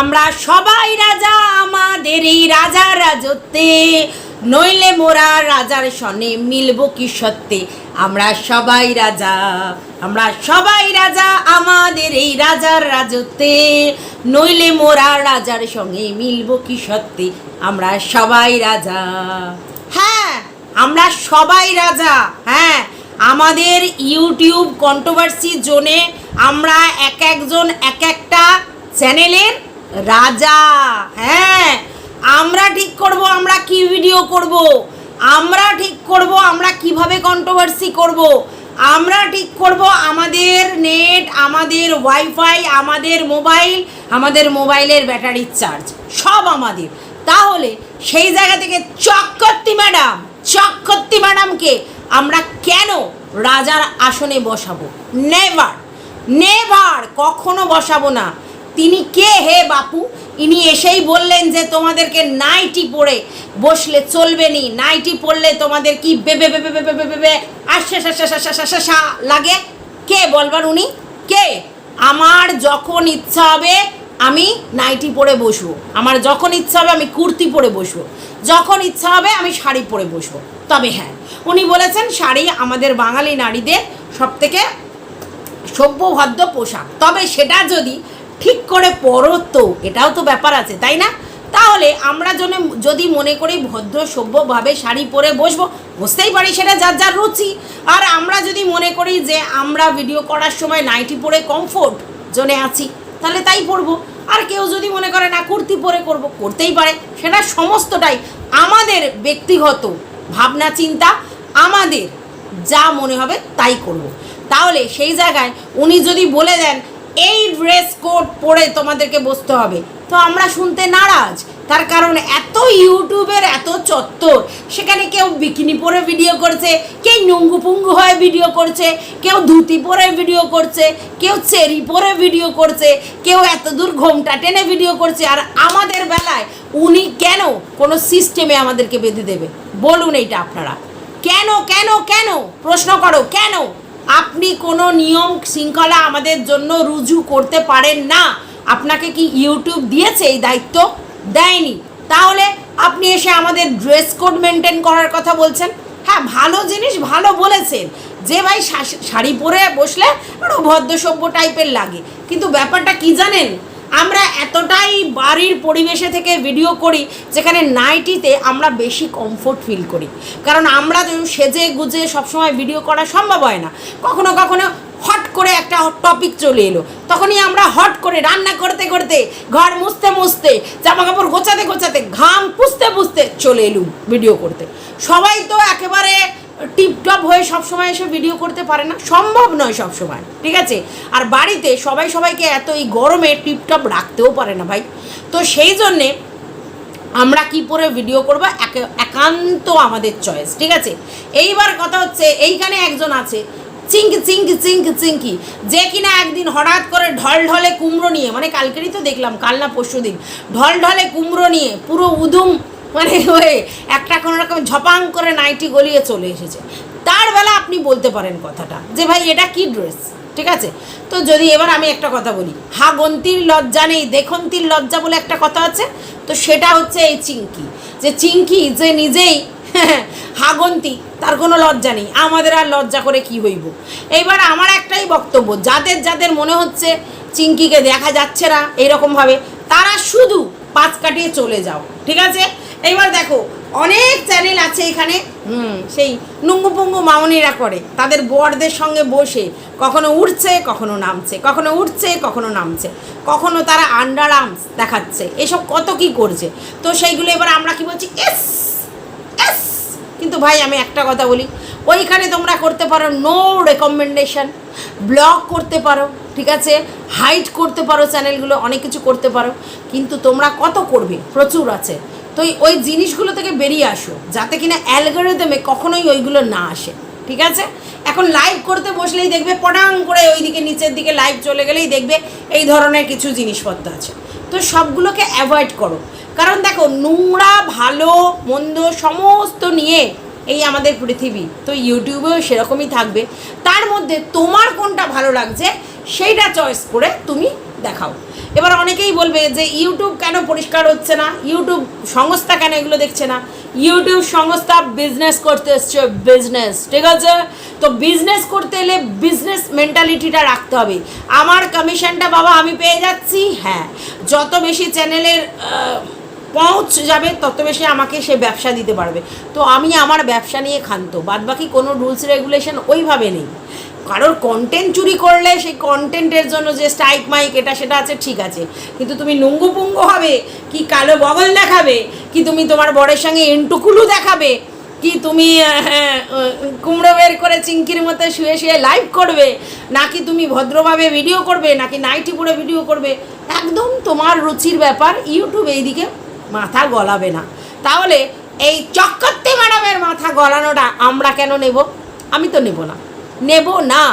আমরা সবাই রাজা আমাদের এই রাজার রাজত্বে। নইলে মোরা রাজার সনে মিলব কি সত্যে? আমরা সবাই রাজা, আমরা সবাই রাজা আমাদের এই রাজার রাজত্বে। নইলে মোরা রাজার সঙ্গে মিলব কি সত্যে? আমরা সবাই রাজা। হ্যাঁ আমরা সবাই রাজা। হ্যাঁ আমাদের ইউটিউব কন্ট্রোভার্সি জোনে আমরা এক একজন এক একটা চ্যানেলের রাজা হ্যাঁ আমরা ঠিক করব, আমরা কি ভিডিও করব? আমরা ঠিক করব, আমরা কীভাবে কন্ট্রোভার্সি করব? আমরা ঠিক করব আমাদের নেট আমাদের ওয়াইফাই আমাদের মোবাইল আমাদের মোবাইলের ব্যাটারির চার্জ সব আমাদের। তাহলে সেই জায়গা থেকে চক্রবর্তী ম্যাডাম চক্রবর্তী ম্যাডামকে আমরা কেন রাজার আসনে বসাবো? নেভার নেভার কখনো বসাবো না। তিনি কে হে বাপু? ইনি এসেই বললেন যে তোমাদেরকে নাইটি পরে বসলে চলবে নি। নাইটি পরলে তোমাদের কি বেবে বেবে বেবে বেবে বেবে আশা লাগে? কে বলবার উনি? কে? আমার যখন ইচ্ছা হবে আমি নাইটি পরে বসবো। আমার যখন ইচ্ছা হবে আমি কুর্তি পরে বসবো। যখন ইচ্ছা হবে আমি শাড়ি পরে বসবো। তবে হ্যাঁ উনি বলেছেন শাড়ি আমাদের বাঙালি নারীদের সব থেকে সভ্যভদ্র পোশাক। তবে সেটা যদি ঠিক করে পরো তো, এটাও তো ব্যাপার আছে, তাই না? তাহলে আমরা জন্য যদি মনে করি ভদ্র সভ্যভাবে শাড়ি পরে বসবো, বসতেই পারি সেটা যার যার রুচি। আর আমরা যদি মনে করি যে আমরা ভিডিও করার সময় নাইটি পরে কমফোর্ট জোনে আছি, তাহলে তাই পরবো। আর কেউ যদি মনে করে না, কুর্তি পরে করব, করতেই পারে, সেটা সমস্তটাই আমাদের ব্যক্তিগত ভাবনা, চিন্তা, আমাদের যা মনে হবে তাই করব। তাহলে সেই জায়গায় উনি যদি বলে দেন এই ড্রেস কোড পরে তোমাদেরকে বসতে হবে। তো আমরা শুনতে নারাজ। তার কারণ এত ইউটিউবের, এত চত্বর। সেখানে কেউ বিকিনি পরে ভিডিও করছে, কেউ নুঙ্গু পুঙ্গু হয়ে ভিডিও করছে, কেউ ধুতি পরে ভিডিও করছে, কেউ চেরি পরে ভিডিও করছে, কেউ এত দূর ঘোমটা টেনে ভিডিও করছে। আর আমাদের বেলায় উনি কেন কোনো সিস্টেমে আমাদেরকে বেঁধে দেবে? বলুন এইটা আপনারা। কেন কেন কেন? প্রশ্ন করো, কেন? আপনি কোনো নিয়ম শৃঙ্খলা আমাদের জন্য রুজু করতে পারেন না। আপনাকে কি ইউটিউব দিয়েছে এই দায়িত্ব? দেয়নি। তাহলে আপনি এসে আমাদের ড্রেস কোড মেনটেন করার কথা বলছেন। হ্যাঁ ভালো জিনিস ভালো বলেছেন। যে ভাই শাড়ি পরে বসলে ভদ্র সভ্য টাইপের লাগে। কিন্তু ব্যাপারটা কি জানেন? আমরা এতটাই বাড়ির পরিবেশে থেকে ভিডিও করি, যেখানে নাইটিতে আমরা বেশি কমফোর্ট ফিল করি। কারণ আমরা সেজে গুজে সবসময় ভিডিও করা সম্ভব হয় না। কখনো কখনো হট করে একটা টপিক চলে এলো। তখনই আমরা হট করে রান্না করতে করতে ঘর মুছতে মুছতে জামা কাপড় গোছাতে গোছাতে ঘাম পুষতে পুষতে চলে এলুম ভিডিও করতে। সবাই তো একেবারে টিপটপ হয়ে সবসময় এসে ভিডিও করতে পারে না। সম্ভব নয় সবসময়, ঠিক আছে? আর বাড়িতে সবাই সবাইকে এত এই গরমে টিপটপ রাখতেও পারে না ভাই। তো সেই জন্যে আমরা কি পরে ভিডিও করব? একে- একান্ত আমাদের চয়েস ঠিক আছে? এইবার কথা হচ্ছে, এইখানে একজন আছে চিঙ্কি চিঙ্কি চিঙ্কি চিঙ্কি যে কিনা একদিন হঠাৎ করে ঢল ঢলে কুমড়ো নিয়ে মানে কালকেরই তো দেখলাম, কাল না পরশু দিন ঢল ঢলে কুমড়ো নিয়ে পুরো উদুম মানে হয়ে একটা কোনো রকম ঝপাং করে নাইটি গলিয়ে চলে এসেছে। তার বেলা আপনি বলতে পারেন কথাটা, যে ভাই এটা কি ড্রেস? ঠিক আছে? তো যদি এবার আমি একটা কথা বলি, হা হাগন্তির লজ্জা নেই, দেখন্তির লজ্জা বলে একটা কথা আছে? তো সেটা হচ্ছে এই চিঙ্কি যে চিঙ্কি যে নিজেই হাগন্তি তার কোনো লজ্জা নেই। আমাদের আর লজ্জা করে কি হইব? এইবার আমার একটাই বক্তব্য, যাদের যাদের মনে হচ্ছে চিঙ্কিকে দেখা যাচ্ছে না এইরকমভাবে তারা শুধু পাঁচ কাটিয়ে চলে যাও। ঠিক আছে? এইবার দেখো, অনেক চ্যানেল আছে এখানে, হুম, সেই নুঙ্গু পুঙ্গু মামনিরা করে। তাদের বরদের সঙ্গে বসে, কখনো উঠছে কখনো নামছে, কখনো উঠছে কখনো নামছে, কখনো তারা আন্ডার আর্মস দেখাচ্ছে, এসব কত কি করছে? তো সেইগুলো এবার আমরা কি বলছি এস এস কিন্তু ভাই, আমি একটা কথা বলি, ওইখানে তোমরা করতে পারো নো রেকমেন্ডেশন ব্লগ করতে পারো, ঠিক আছে? হাইট করতে পারো চ্যানেলগুলো অনেক কিছু করতে পারো, কিন্তু তোমরা কত করবে? প্রচুর আছে। তো ওই জিনিসগুলো থেকে বেরিয়ে আসো, যাতে কিনা অ্যালগোরিদমে কখনোই ওইগুলো না আসে, ঠিক আছে? এখন লাইভ করতে বসলেই দেখবে পটাং করে ওইদিকে নিচের দিকে লাইভ চলে গেলেই দেখবে এই ধরনের কিছু জিনিসপত্র আছে। তো সবগুলোকে অ্যাভয়েড করো। কারণ দেখো, নোংরা, ভালো, মন্দ সমস্ত নিয়ে এই আমাদের পৃথিবী, তো ইউটিউবেও সেরকমই থাকবে। তার মধ্যে তোমার কোনটা ভালো লাগছে, সেইটা চয়েস করে তুমি দেখাও। এবার অনেকেই বলবে যে ইউটিউব কেন পরিষ্কার হচ্ছে না? ইউটিউব সংস্থা কেন এগুলো দেখছে না? ইউটিউব সংস্থা বিজনেস করতে এসছে বিজনেস ঠিক আছে? তো বিজনেস করতে এলে বিজনেস মেন্টালিটিটা রাখতে হবে। আমার কমিশনটা বাবা আমি পেয়ে যাচ্ছি হ্যাঁ। যত বেশি চ্যানেলের পৌঁছ যাবে, তত বেশি আমাকে সে ব্যবসা দিতে পারবে। তো আমি আমার ব্যবসা নিয়ে খান্ত বাদ বাকি কোনো রুলস রেগুলেশন ওইভাবে নেই। কারোর কন্টেন্ট চুরি করলে সেই কন্টেন্টের জন্য যে স্ট্রাইক মাইক এটা সেটা আছে, ঠিক আছে। কিন্তু তুমি নুঙ্গু পুঙ্গু হবে, কি কালো বগল দেখাবে, কি তুমি তোমার বরের সঙ্গে এন্টুকুলু দেখাবে, কি তুমি কুমড়ো বের করে চিংকির মতো শুয়ে শুয়ে লাইভ করবে, নাকি তুমি ভদ্রভাবে ভিডিও করবে, নাকি নাইটি পরে ভিডিও করবে, একদম তোমার রুচির ব্যাপার ইউটিউব এইদিকে মাথা গলাবে না। তাহলে এই চক্করতে ম্যাডামের মাথা গলানোটা আমরা কেন নেব? আমি তো নেব না। নেব না।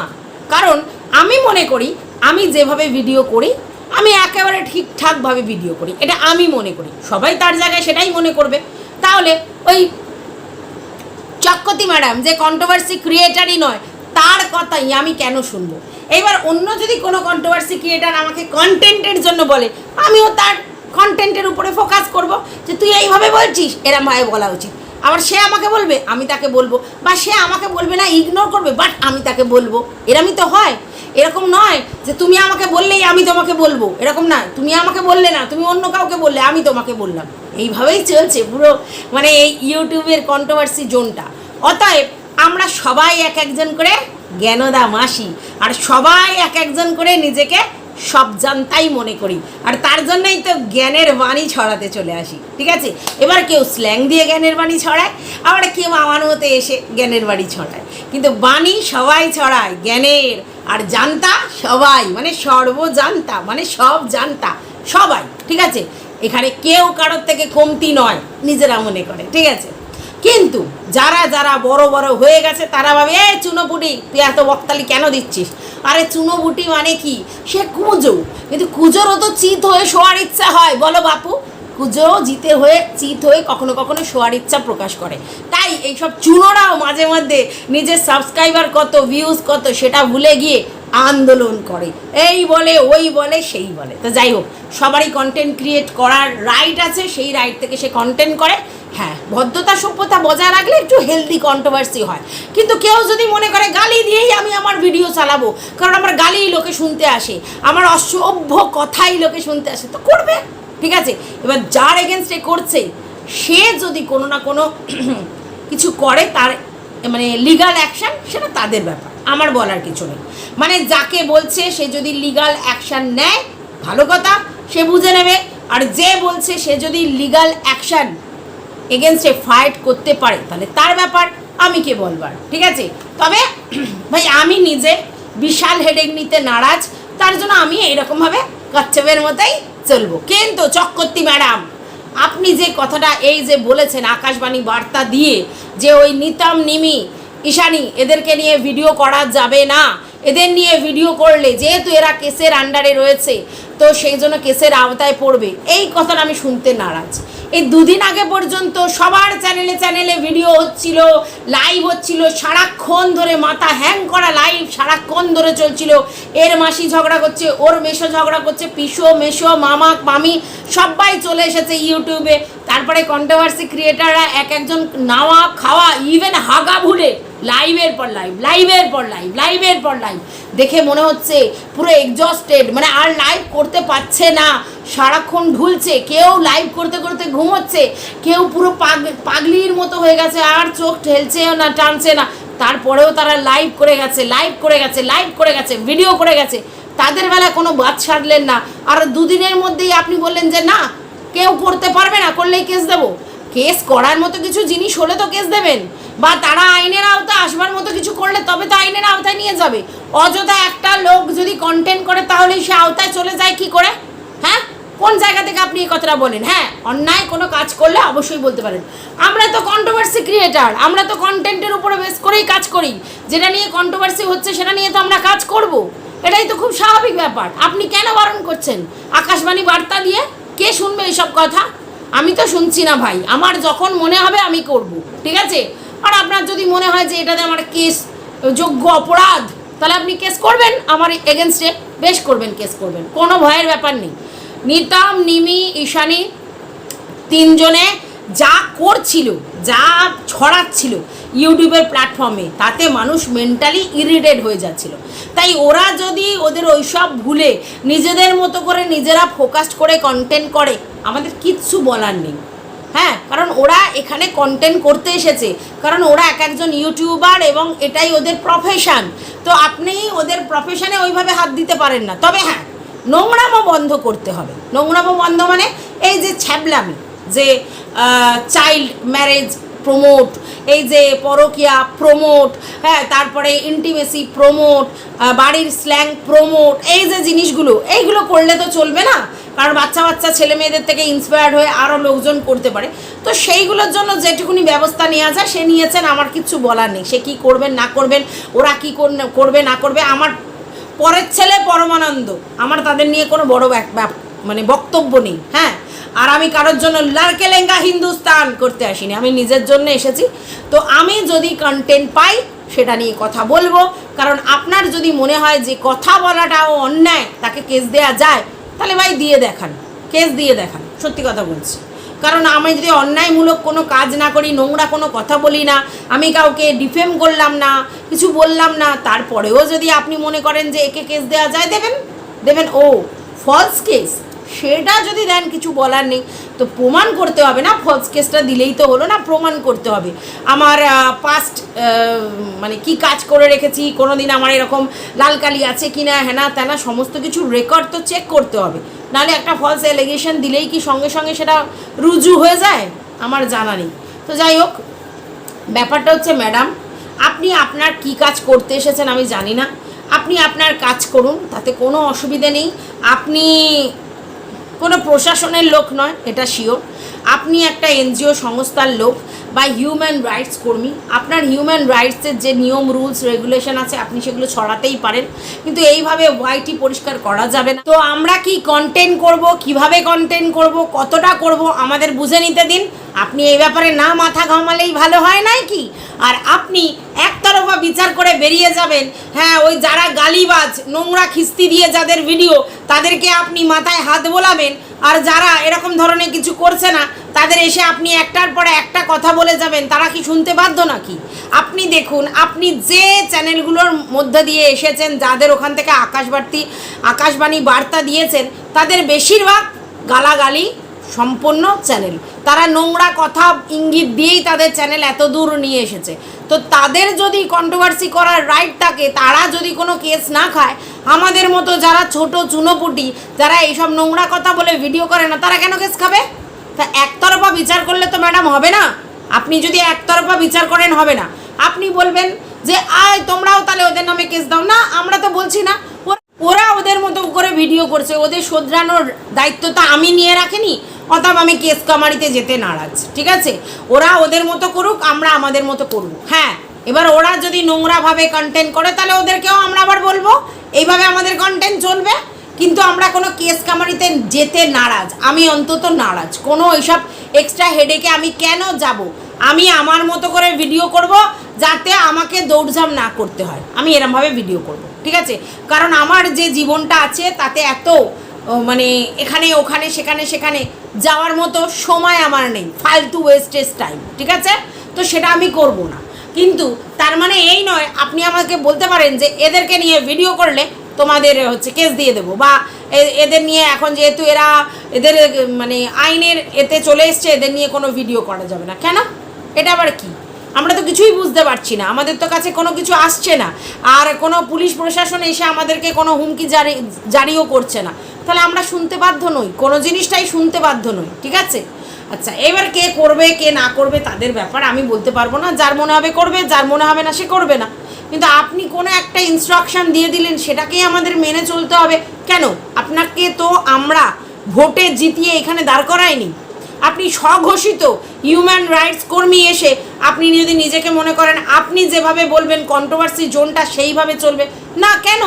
কারণ আমি মনে করি, আমি যেভাবে ভিডিও করি, আমি একেবারে ঠিকঠাকভাবে ভিডিও করি। এটা আমি মনে করি। সবাই তার জায়গায় সেটাই মনে করবে। তাহলে ওই চক্কতি ম্যাডাম যে কন্ট্রোভার্সি ক্রিয়েটারই নয়, তার কথাই আমি কেন শুনব? এবার অন্য যদি কোনো কন্ট্রোভার্সি ক্রিয়েটার আমাকে কন্টেন্টের জন্য বলে, আমিও তার কন্টেন্টের উপরে ফোকাস করব যে তুই এইভাবে বলছিস এরম ভাবে বলা উচিত। আবার সে আমাকে বলবে, আমি তাকে বলব। বা সে আমাকে বলবে না ইগনোর করবে বাট আমি তাকে বলব। এরমই তো হয়। এরকম নয় যে তুমি আমাকে বললেই আমি তোমাকে বলব। এরকম না, তুমি আমাকে বললে না, তুমি অন্য কাউকে বললে, আমি তোমাকে বললাম। এইভাবেই চলছে পুরো মানে এই ইউটিউবের কন্ট্রোভার্সি জোনটা। অতএব আমরা সবাই এক একজন করে জ্ঞানদা মাসি, আর সবাই এক একজন করে নিজেকে সব জানতাই মনে করি। আর তার জন্যই তো জ্ঞানের বাণী ছড়াতে চলে আসি, ঠিক আছে? এবার কেউ স্ল্যাং দিয়ে জ্ঞানের বাণী ছড়ায়, আবার কেউ আমার মতে এসে জ্ঞানের বাণী ছড়ায়। কিন্তু বাণী সবাই ছড়ায়, জ্ঞানের। আর জানতা সবাই মানে সর্বজানতা মানে সব জানতা সবাই, ঠিক আছে? এখানে কেউ কারোর থেকে কমতি নয়, নিজেরা মনে করে, ঠিক আছে? কিন্তু যারা যারা বড় বড় হয়ে গেছে, তারা ভাবে এ চুনোপুটি তুই এত বক্তালি কেন দিচ্ছিস? আরে চুনোপুটি মানে কি? সে কুজো। কিন্তু কুজোরও তো চিত হয়ে শোয়ার ইচ্ছা হয়। বলো বাপু কুজো জিতে হয়ে, চিত হয়ে কখনো কখনো শোয়ার ইচ্ছা প্রকাশ করে। তাই এইসব চুনোরাও মাঝে মধ্যে নিজের সাবস্ক্রাইবার কত ভিউজ কত, সেটা ভুলে গিয়ে আন্দোলন করে। এই বলে, ওই বলে, সেই বলে। তো যাই হোক, সবারই কন্টেন্ট ক্রিয়েট করার রাইট আছে, সেই রাইট থেকে সে কন্টেন্ট করে। হ্যাঁ ভদ্রতা, সভ্যতা বজায় রাখলে একটু হেলদি কন্ট্রোভার্সি হয়। কিন্তু কেউ যদি মনে করে, গালি দিয়েই আমি আমার ভিডিও চালাবো। কারণ আমার গালি লোকে শুনতে আসে, আমার অসভ্য কথাই লোকে শুনতে আসে, তো করবে, ঠিক আছে? এবার যার এগেনস্টে করছে, সে যদি কোনো না কোনো কিছু করে তার মানে লিগাল অ্যাকশন সেটা তাদের ব্যাপার, আমার বলার কিছু নেই। মানে যাকে বলছে, সে যদি লিগাল অ্যাকশন নেয়, ভালো কথা, সে বুঝে নেবে। আর যে বলছে, সে যদি লিগাল অ্যাকশন এগেনস্টে ফাইট করতে পারে, তাহলে তার ব্যাপার আমি কে বলবার, ঠিক আছে? তবে, ভাই, আমি নিজে বিশাল হেডেক নিতে নারাজ, তার জন্য আমি এরকমভাবে কচ্ছপের মতোই চলবো। কিন্তু চক্রবর্তী ম্যাডাম, আপনি যে কথাটা এই যে বলেছেন, আকাশবাণী বার্তা দিয়ে, যে ওই নিতাম, নিমি, ঈশানি, এদেরকে নিয়ে ভিডিও করা যাবে না, এদের নিয়ে ভিডিও করলে, যেহেতু এরা কেসের আন্ডারে রয়েছে, তো সেই জন্য কেসের আওতায় পড়বে, এই কথাটা আমি শুনতে নারাজ। এই দুদিন আগে পর্যন্ত সবার চ্যানেলে চ্যানেলে ভিডিও হচ্ছিল লাইভ হচ্ছিল, সারাক্ষণ ধরে মাথা হ্যাং করা লাইভ সারাক্ষণ ধরে চলছিল। এর মাসি ঝগড়া করছে, ওর মেশো ঝগড়া করছে, পিসো মেশো মামা, মামি, সবাই চলে এসেছে ইউটিউবে তারপরে কন্ট্রোভার্সি ক্রিয়েটাররা এক একজন নাওয়া, খাওয়া ইভেন হাগা ভুলে লাইভের পর লাইভ লাইভের পর লাইভ লাইভের পর লাইভ দেখে মনে হচ্ছে পুরো এক্সস্টেড মানে আর লাইভ করতে পারছে না। সারাক্ষণ ঢুলছে, কেউ লাইভ করতে করতে ঘুমোচ্ছে, কেউ পুরো পাগ, পাগলির মতো হয়ে গেছে, আর চোখ ঠেলছেও না, টানছে না। তারপরেও তারা লাইভ করে গেছে লাইভ করে গেছে লাইভ করে গেছে ভিডিও করে গেছে। তাদের বেলা কোনো বাদ ছাড়লেন না। আর দুদিনের মধ্যেই আপনি বললেন যে, না, কেউ করতে পারবে না, করলেই কেস দেবো। কেস করার মতো কিছু জিনিস হলে তো কেস দেবেন। বা তারা আইনের আওতায় আসবার মতো কিছু করলে তবে তো আইনের আওতায় নিয়ে যাবে। অযথা একটা লোক যদি কন্টেন্ট করে তাহলে সে আওতায় চলে যায় কি করে? হ্যাঁ? কোন জায়গা থেকে আপনি এই কথাটা বলেন? হ্যাঁ অন্যায় কোনো কাজ করলে অবশ্যই বলতে পারেন। আমরা তো কন্ট্রোভার্সি ক্রিয়েটার আমরা তো কন্টেন্টের উপরে বেস করেই কাজ করি। যেটা নিয়ে কন্ট্রোভার্সি হচ্ছে সেটা নিয়ে তো আমরা কাজ করব। এটাই তো খুব স্বাভাবিক ব্যাপার। আপনি কেন বারণ করছেন? আকাশবাণী বার্তা দিয়ে কে শুনবে এইসব কথা? আমি তো শুনছি না ভাই। আমার যখন মনে হবে আমি করব। ঠিক আছে? আর আপনার যদি মনে হয় যে এটাতে আমার কেস, যোগ্য অপরাধ, তাহলে আপনি কেস করবেন। আমার এগেনস্টে বেশ করবেন, কেস করবেন। কোনো ভয়ের ব্যাপার নেই। নিতম, নিমি, ঈশানী তিনজনে যা করছিল, যা ছড়াচ্ছিল ইউটিউবের প্ল্যাটফর্মে, তাতে মানুষ মেন্টালি ইরিটেট হয়ে যাচ্ছিল। তাই ওরা যদি ওদের ওইসব ভুলে নিজেদের মতো করে নিজেরা ফোকাস করে কন্টেন্ট করে, আমাদের কিচ্ছু বলার নেই। হ্যাঁ কারণ ওরা এখানে কন্টেন্ট করতে এসেছে। কারণ ওরা এক একজন ইউটিউবার এবং এটাই ওদের প্রফেশান তো আপনি ওদের প্রফেশানে ওইভাবে হাত দিতে পারেন না। তবে হ্যাঁ নোংরামো বন্ধ করতে হবে। নোংরামো বন্ধ মানে এই যে ছ্যাবলামি, যে চাইল্ড ম্যারেজ প্রমোট এই যে পরকিয়া প্রমোট হ্যাঁ তারপরে ইন্টিমেসি প্রমোট বাড়ির স্ল্যাং প্রমোট এই যে জিনিসগুলো, এইগুলো করলে তো চলবে না। কারণ বাচ্চা বাচ্চা, ছেলে মেয়েদের থেকে ইন্সপায়ার্ড হয়ে আরও লোকজন করতে পারে। তো সেইগুলোর জন্য যেটুকুনি ব্যবস্থা নেওয়া যায়, সে নিয়েছেন, আমার কিচ্ছু বলার নেই। সে কী করবেন, না করবেন, ওরা কী করবে, না করবে, আমার পরের ছেলে পরমানন্দ। আমার তাদের নিয়ে কোনো বড় মানে বক্তব্য নেই হ্যাঁ। আর আমি কারোর জন্য লারকেলেঙ্গা হিন্দুস্তান করতে আসিনি। আমি নিজের জন্য এসেছি। তো আমি যদি কন্টেন্ট পাই, সেটা নিয়ে কথা বলব। কারণ আপনার যদি মনে হয় যে কথা বলাটাও অন্যায়, তাকে কেস দেয়া যায়, তাহলে ভাই দিয়ে দেখান। কেস দিয়ে দেখান। সত্যি কথা বলছি। কারণ আমি যদি অন্যায়মূলক কোনো কাজ না করি, নোংরা কোনো কথা বলি না, আমি কাউকে ডিফেম করলাম না, কিছু বললাম না, তারপরেও যদি আপনি মনে করেন যে একে কেস দেওয়া যায়, দেবেন। দেবেন ও ফলস কেস সেটা যদি দেন, কিছু বলার নেই। তো প্রমাণ করতে হবে না ফলস কেসটা দিলেই তো হলো না, প্রমাণ করতে হবে। আমার পাস্ট মানে কি কাজ করে রেখেছি কোনো দিন আমার এরকম লাল কালি আছে কি না হ্যানা ত্যানা সমস্ত কিছু রেকর্ড তো চেক করতে হবে। নাহলে একটা ফলস এলিগেশন দিলেই কি সঙ্গে সঙ্গে সেটা রুজু হয়ে যায়? আমার জানা নেই। তো যাই হোক, ব্যাপারটা হচ্ছে ম্যাডাম আপনি আপনার কি কাজ করতে এসেছেন আমি জানি না। আপনি আপনার কাজ করুন, তাতে কোনো অসুবিধে নেই। আপনি কোনো প্রশাসনের লোক নয় এটা শিওর আপনি একটা এনজিও সংস্থার লোক বা হিউম্যান রাইটস কর্মী, আপনার হিউম্যান রাইটসের যে নিয়ম রুলস রেগুলেশন আছে, আপনি সেগুলো ছড়াতেই পারেন। কিন্তু এইভাবে ওয়াইটি পরিষ্কার করা যাবে না। তো আমরা কি কন্টেন্ট করব, কীভাবে কন্টেন্ট করব, কতটা করব, আমাদের বুঝে নিতে দিন। আপনি এই ব্যাপারে না মাথা ঘামালেই ভালো হয় নাই কি? আর আপনি একতরফা বিচার করে বেরিয়ে যাবেন। হ্যাঁ ওই যারা গালিবাজ, নোংরা খিস্তি দিয়ে যাদের ভিডিও তাদেরকে আপনি মাথায় হাত বোলাবেন। আর যারা এরকম ধরনের কিছু করছে না, তাদের এসে আপনি একটার পরে একটা কথা বলে যাবেন, তারা কি শুনতে বাধ্য নাকি? আপনি দেখুন, আপনি যে চ্যানেলগুলোর মধ্যে দিয়ে এসেছেন, যাদের ওখান থেকে আকাশবার্তি, আকাশবাণী বার্তা দিয়েছেন, তাদের বেশিরভাগ গালাগালি সম্পন্ন চ্যানেল। তারা নোংরা কথা ইঙ্গিত দিয়েই তাদের চ্যানেল এত দূর নিয়ে এসেছে। তো তাদের যদি কন্ট্রোভার্সি করার রাইট থাকে, তারা যদি কোনো কেস না খায়, আমাদের মতো যারা ছোট চুনোপুটি, যারা এইসব নোংরা কথা বলে ভিডিও করে না, তারা কেন কেস খাবে? তা একতরফা বিচার করলে তো ম্যাডাম হবে না। আপনি যদি একতরফা বিচার করেন, হবে না। আপনি বলবেন যে, আয়, তোমরাও তাহলে ওদের নামে কেস দাও। না, আমরা তো বলছি না। ওরা ওদের মতো করে ভিডিও করছে। ওদের শোধরানোর দায়িত্বটা আমি নিয়ে রাখিনি। অতএব আমি কেস কামারিতে যেতে নারাজ। ঠিক আছে? ওরা ওদের মতো করুক, আমরা আমাদের মতো করব। হ্যাঁ এবার ওরা যদি নোংরাভাবে কন্টেন্ট করে, তাহলে ওদেরকেও আমরা আবার বলব, এইভাবে আমাদের কন্টেন্ট চলবে। কিন্তু আমরা কোনো কেস কামারিতে যেতে নারাজ, আমি অন্তত নারাজ। কোনো এইসব এক্সট্রা হেডেকে আমি কেন যাব? আমি আমার মতো করে ভিডিও করব, যাতে আমাকে দৌড়ঝাম না করতে হয়। আমি এরমভাবে ভিডিও করব, ঠিক আছে? কারণ আমার যে জীবনটা আছে, তাতে এত মানে এখানে, ওখানে, সেখানে সেখানে যাওয়ার মতো সময় আমার নেই। ফালতু ওয়েস্টেজ টাইম ঠিক আছে? তো সেটা আমি করব না। কিন্তু তার মানে এই নয়, আপনি আমাকে বলতে পারেন যে এদেরকে নিয়ে ভিডিও করলে তোমাদের হচ্ছে কেস দিয়ে দেবো। বা এদের নিয়ে এখন যেহেতু এরা এদের মানে আইনের এতে চলে এসছে, এদের নিয়ে কোনো ভিডিও করা যাবে না। কেন? এটা আবার কি? আমরা তো কিছুই বুঝতে পারছি না। আমাদের তো কাছে কোনো কিছু আসছে না। আর কোনো পুলিশ প্রশাসন এসে আমাদেরকে কোনো হুমকি জারি, জারিও করছে না। তাহলে আমরা শুনতে বাধ্য নই, কোনো জিনিসটাই শুনতে বাধ্য নই, ঠিক আছে? আচ্ছা এবার কে করবে, কে না করবে তাদের ব্যাপার আমি বলতে পারব না, যার মনে হবে করবে, যার মনে হবে না সে করবে না। কিন্তু আপনি কোনো একটা ইনস্ট্রাকশন দিয়ে দিলেন, সেটাকেই আমাদের মেনে চলতে হবে। কেন? আপনাকে তো আমরা ভোটে জিতিয়ে এখানে দাঁড় করাইনি। আপনি স্বঘোষিত হিউম্যান রাইটস কর্মী এসে আপনি যদি নিজেকে মনে করেন, আপনি যেভাবে বলবেন কন্ট্রোভার্সি জোনটা সেইভাবে চলবে। না, কেন?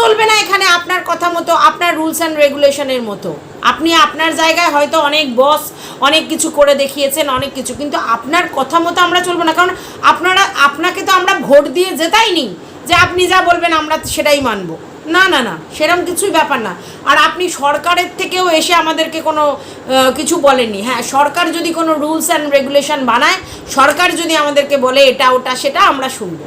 চলবে না এখানে আপনার কথা মতো, আপনার রুলস অ্যান্ড রেগুলেশনের মতো। আপনি আপনার জায়গায় হয়তো অনেক বস অনেক কিছু করে দেখিয়েছেন, অনেক কিছু, কিন্তু আপনার কথা মতো আমরা চলবো না। কারণ আপনারা, আপনাকে তো আমরা ভোট দিয়ে জেতাইনি যে আপনি যা বলবেন আমরা সেটাই মানব। না না না সেরকম কিছুই ব্যাপার না। আর আপনি সরকারের থেকেও এসে আমাদেরকে কোনো কিছু বলেননি। হ্যাঁ সরকার যদি কোনো রুলস অ্যান্ড রেগুলেশন বানায়, সরকার যদি আমাদেরকে বলে এটা, ওটা, সেটা আমরা শুনব।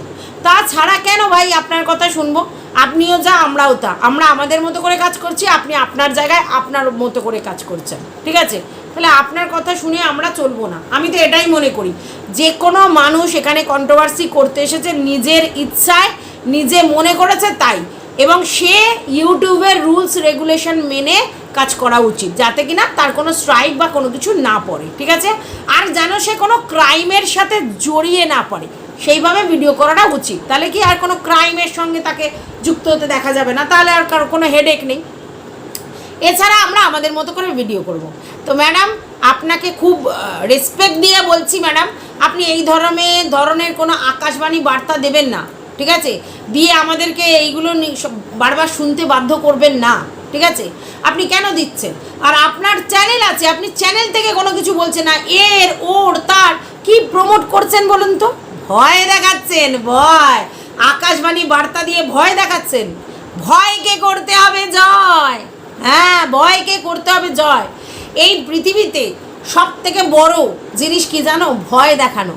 তাছাড়া কেন ভাই আপনার কথা শুনব? আপনিও যা, আমরাও তা। আমরা আমাদের মতো করে কাজ করছি, আপনি আপনার জায়গায় আপনার মতো করে কাজ করছেন। ঠিক আছে? তাহলে আপনার কথা শুনে আমরা চলবো না। আমি তো এটাই মনে করি। যে কোনো মানুষ এখানে কন্ট্রোভার্সি করতে এসেছে, নিজের ইচ্ছায় নিজে মনে করেছে তাই। এবং সে ইউটিউবের রুলস, রেগুলেশন মেনে কাজ করা উচিত, যাতে কিনা তার কোনো স্ট্রাইক বা কোনো কিছু না পড়ে। ঠিক আছে? আর যেন সে কোনো ক্রাইমের সাথে জড়িয়ে না পড়ে। সেইভাবে ভিডিও করাটা উচিত। তাহলে কি আর কোনো ক্রাইমের সঙ্গে তাকে যুক্ত হতে দেখা যাবে না? তাহলে আর কারও কোনো হেডেক নেই। এছাড়া আমরা আমাদের মতো করে ভিডিও করব। তো ম্যাডাম আপনাকে খুব রেসপেক্ট দিয়ে বলছি ম্যাডাম আপনি এই ধরনের ধরনের কোনো আকাশবাণী বার্তা দেবেন না, ঠিক আছে? দিয়ে আমাদেরকে এইগুলো বারবার শুনতে বাধ্য করবেন না, ঠিক আছে? আপনি কেন দিচ্ছেন? আর আপনার চ্যানেল আছে, আপনি চ্যানেল থেকে কোনো কিছু বলছেন না, এর, ওর, তার, কি প্রমোট করছেন বলুন তো? ভয় দেখাচ্ছেন, ভয়। আকাশবাণী বার্তা দিয়ে ভয় দেখাচ্ছেন। ভয়কে করতে হবে জয়। হ্যাঁ ভয়কে করতে হবে জয়। এই পৃথিবীতে সব থেকে বড় জিনিস কি জানো? ভয় দেখানো।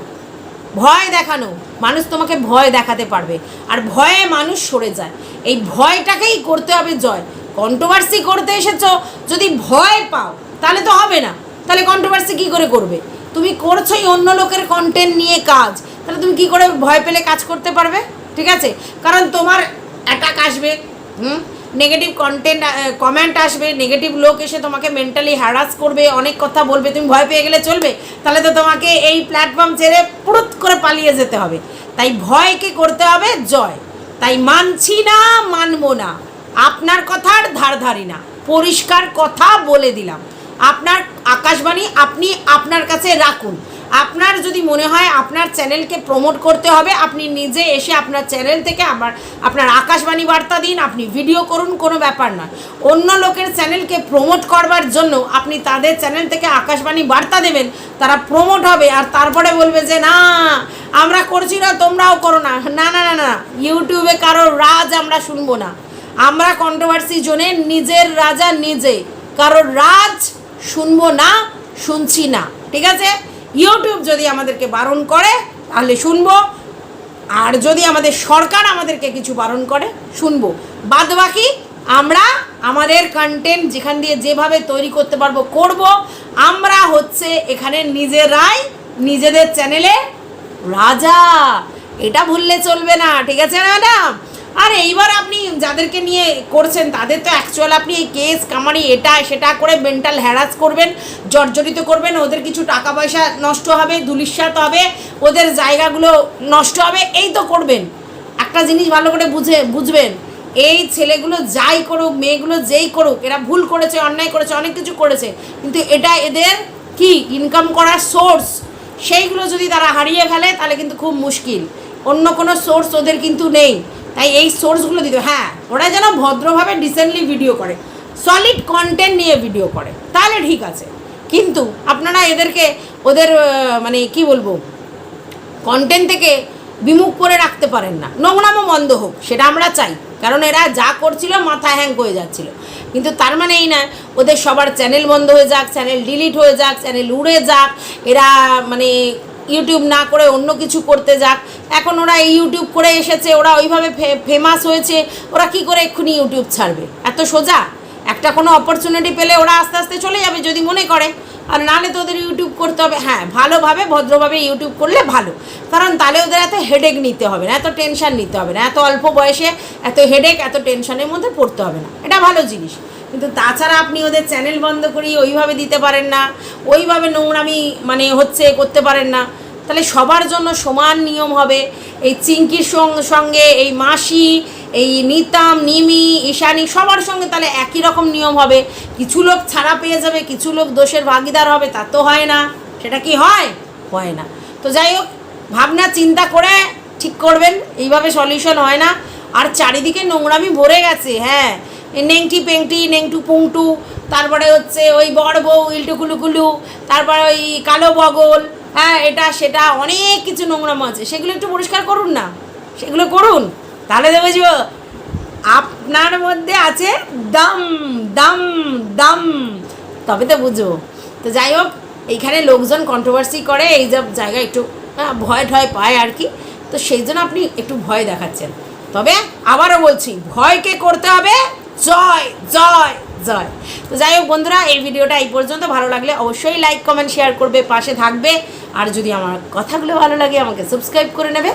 ভয় দেখানো। মানুষ তোমাকে ভয় দেখাতে পারবে। আর ভয়ে মানুষ সরে যায়। এই ভয়টাকেই করতে হবে জয়। কন্ট্রোভার্সি করতে এসেছ। যদি ভয় পাও, তাহলে তো হবে না। তাহলে কন্ট্রোভার্সি কী করে করবে? তুমি করছোই অন্য লোকের কন্টেন্ট নিয়ে কাজ। তাহলে তুমি কি করে ভয় পেলে কাজ করতে পারবে? ঠিক আছে? কারণ তোমার অ্যাটাক আসবে, হুম? নেগেটিভ কন্টেন্ট কমেন্ট আসবে নেগেটিভ লোক এসে তোমাকে মেন্টালি হ্যারাস করবে, অনেক কথা বলবে, তুমি ভয় পেয়ে গেলে চলবে। তাহলে তো তোমাকে এই প্ল্যাটফর্ম ছেড়ে পুরুত করে পালিয়ে যেতে হবে। তাই ভয়কে করতে হবে জয়। তাই মানছি না, মানবো না। আপনার কথার ধার ধারি না। পরিষ্কার কথা বলে দিলাম। আপনার আকাশবাণী আপনি আপনার কাছে রাখুন। আপনার যদি মনে হয় আপনার চ্যানেলকে প্রমোট করতে হবে, আপনি নিজে এসে আপনার চ্যানেল থেকে আমার আপনার আকাশবাণী বার্তা দিন, আপনি ভিডিও করুন, কোনো ব্যাপার নয়। অন্য লোকের চ্যানেলকে প্রমোট করবার জন্য আপনি তাদের চ্যানেল থেকে আকাশবাণী বার্তা দেবেন, তারা প্রমোট হবে আর তারপরে বলবে যে, না, আমরা করছি না, তোমরাও করো না। না না না না ইউটিউবে কারও রাজ আমরা শুনব না। আমরা কন্ট্রোভার্সি জোনে নিজের রাজা নিজে, কারোর রাজ শুনব না, শুনছি না। ঠিক আছে? ইউটিউব যদি আমাদেরকে বারণ করে, তাহলে শুনব। আর যদি আমাদের সরকার আমাদেরকে কিছু বারণ করে, শুনব। বাদ বাকি আমরা আমাদের কন্টেন্ট যেখান দিয়ে যেভাবে তৈরি করতে পারব, করব। আমরা হচ্ছে এখানে নিজেরাই নিজেদের চ্যানেলে রাজা। এটা ভুললে চলবে না, ঠিক আছে ম্যাডাম আর, এইবার আপনি যাদেরকে নিয়ে করছেন, তাদের তো অ্যাকচুয়াল আপনি এই কেস কামারি, এটা, সেটা করে মেন্টাল হ্যারাস করবেন, জর্জরিত করবেন, ওদের কিছু টাকা পয়সা নষ্ট হবে ধুলিস্বাত হবে, ওদের জায়গাগুলো নষ্ট হবে, এই তো করবেন। একটা জিনিস ভালো করে বুঝে, বুঝবেন, এই ছেলেগুলো যাই করুক, মেয়েগুলো যেই করুক, এরা ভুল করেছে, অন্যায় করেছে, অনেক কিছু করেছে, কিন্তু এটা এদের কি? ইনকাম করার সোর্স সেইগুলো যদি তারা হারিয়ে ফেলে, তাহলে কিন্তু খুব মুশকিল। অন্য কোনো সোর্স ওদের কিন্তু নেই। তাই এই সোর্সগুলো দিতে হ্যাঁ ওরা যেন ভদ্রভাবে ডিসেন্টলি ভিডিও করে সলিড কন্টেন্ট নিয়ে ভিডিও করে, তাহলে ঠিক আছে। কিন্তু আপনারা এদেরকে, ওদের মানে কি বলব কন্টেন্ট থেকে বিমুখ করে রাখতে পারেন না। নোংরামও বন্ধ হোক, সেটা আমরা চাই। কারণ এরা যা করছিল মাথা হ্যাং হয়ে যাচ্ছিল। কিন্তু তার মানে এই না ওদের সবার চ্যানেল বন্ধ হয়ে যাক চ্যানেল ডিলিট হয়ে যাক চ্যানেল উড়ে যাক। এরা মানে ইউটিউব না করে অন্য কিছু করতে যাক। এখন ওরা ইউটিউব করে এসেছে, ওরা ওইভাবে ফেমাস হয়েছে, ওরা কি করে এক্ষুনি ইউটিউব ছাড়বে? এত সোজা? একটা কোনো অপরচুনিটি পেলে ওরা আস্তে আস্তে চলে যাবে যদি মনে করে। আর নাহলে তো ওদের ইউটিউব করতে হবে। হ্যাঁ ভালোভাবে, ভদ্রভাবে ইউটিউব করলে ভালো। কারণ তাহলে ওদের এত হেডেক নিতে হবে না, এত টেনশন নিতে হবে না, এত অল্প বয়সে এত হেডেক এত টেনশনের মধ্যে পড়তে হবে না। এটা ভালো জিনিস। কিন্তু তাছাড়া আপনি ওদের চ্যানেল বন্ধ করি ওইভাবে দিতে পারেন না, ওইভাবে নোংরামি মানে হচ্ছে করতে পারেন না। তাহলে সবার জন্য সমান নিয়ম হবে, এই চিঙ্কির সঙ্গে এই মাসি, এই নিতাম, নিমি, ঈশানি সবার সঙ্গে তাহলে একই রকম নিয়ম হবে। কিছু লোক ছাড়া পেয়ে যাবে, কিছু লোক দোষের ভাগিদার হবে, তা তো হয় না। সেটা কি হয়? হয় না। তো যাই হোক, ভাবনা চিন্তা করে ঠিক করবেন, এইভাবে সলিউশন হয় না। আর চারিদিকে নোংরামি ভরে গেছে হ্যাঁ। নেংটি পেংটি, নেংটু পুংটু, তারপরে হচ্ছে ওই বড় বউ, ইল্টু কুলুকুলু তারপরে ওই কালো বগল হ্যাঁ এটা, সেটা, অনেক কিছু নোংরাম আছে। সেগুলো একটু পরিষ্কার করুন না। সেগুলো করুন। তাহলে দেবে যে আপনার মধ্যে আছে দম দম দম। তবে তো বুঝো। তো যাই হোক, এইখানে লোকজন কন্ট্রোভার্সি করে, এই সব জায়গায় একটু ভয় ঠয় পায় আর কি। তো সেই জন্য আপনি একটু ভয় দেখাচ্ছেন। তবে আবারও বলছি, ভয়কে করতে হবে জয় জয় জয়। তো যাই হোক বন্ধুরা, এই ভিডিওটা এই পর্যন্ত। ভালো লাগলে অবশ্যই লাইক কমেন্ট শেয়ার করবে, পাশে থাকবে। আর যদি আমার কথাগুলো ভালো লাগে, আমাকে সাবস্ক্রাইব করে নেবে।